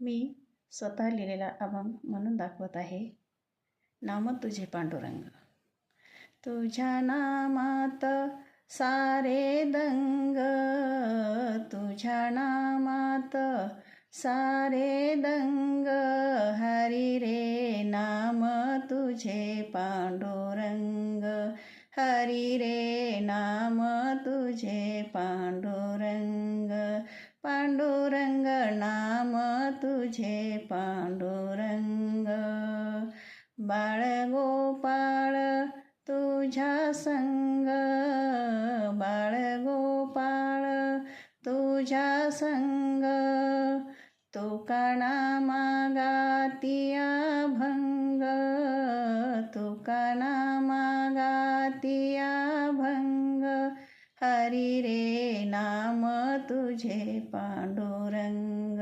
मी स्वतः लिहिलेला अभंग म्हणून दाखवत आहे. नाम तुझे पांडुरंग. तुझ्या नामात सारे दंग तुझ्या नामात सारे दंग हरी रे नाम तुझे पांडुरंग हरी रे नाम तुझे पांडुरंग पांडुरंग तुझे पांडुरंग बाळ गोपाळ तुझ्या संग बाळ गोपाळ तुझ्या संग तुका मागातिया भंग तुका मागातिया भंग हरी रे नाम तुझे पांडुरंग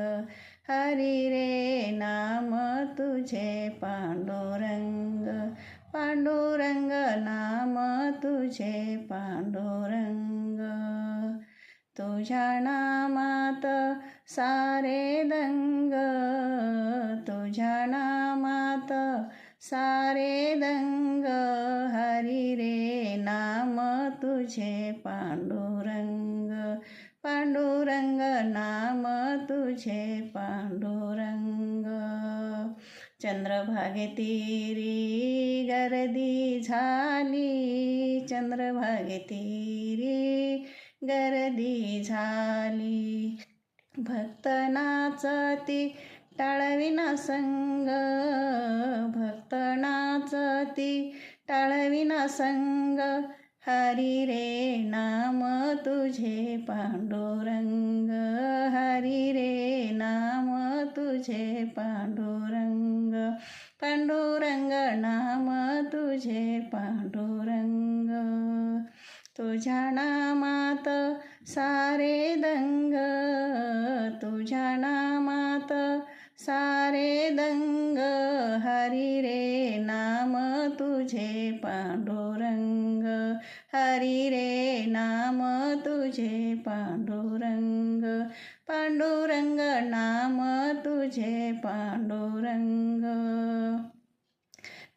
हरी रे नाम तुझे पांडुरंग पांडुरंग नाम तुझे पांडुरंग. तुझ्या नामात सारे दंग तुझ्या नामात सारे दंग. हरी रे नाम तुझे पांडुरंग. पांडुरंग नाम तुझे पांडुरंग. चंद्रभागे तिरी गर्दी झाली. चंद्रभागे तिरी गर्दी झाली. भक्त नाचती टाळविना संग. भक्त नाचती टाळविना संग. हरी रे नाम तुझे पांडुरंग. हरी रे नाम तुझे पांडुरंग. पांडुरंग नाम तुझे पांडुरंग. तुझ्या नामात सारे दंग. तुझ्या नामात सारे दंग. हरी रे नाम तुझे पांडुरंग. हरी रे नाम तुझे पांडुरंग पांडुरंग नाम तुझे पांडुरंग.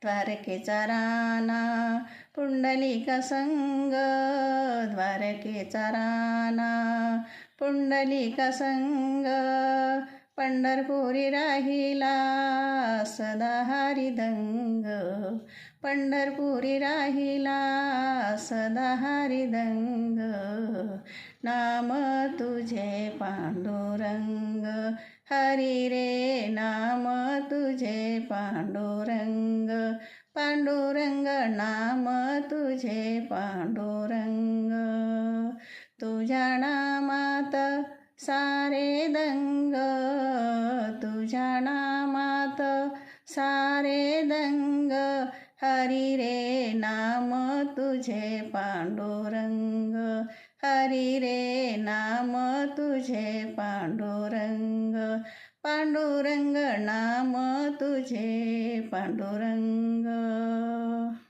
द्वारकेचा राणा पुंडलिका संग. द्वारकेचा राणा पुंडलिका संग. पंढरपुरी राहिला सदा हरिदंग पंढरपुरी राहिला सदा हरिदंग नाम तुझे पांडुरंग. हरी रे नाम तुझे पांडुरंग. पांडुरंग नाम तुझे पांडुरंग. तुझ्या नामात सारे दंग. तुझ्या नामात सारे दंग. हरी रे नाम तुझे पांडुरंग। हरी रे नाम तुझे पांडुरंग। पांडुरंग नाम तुझे पांडुरंग। धन्यवाद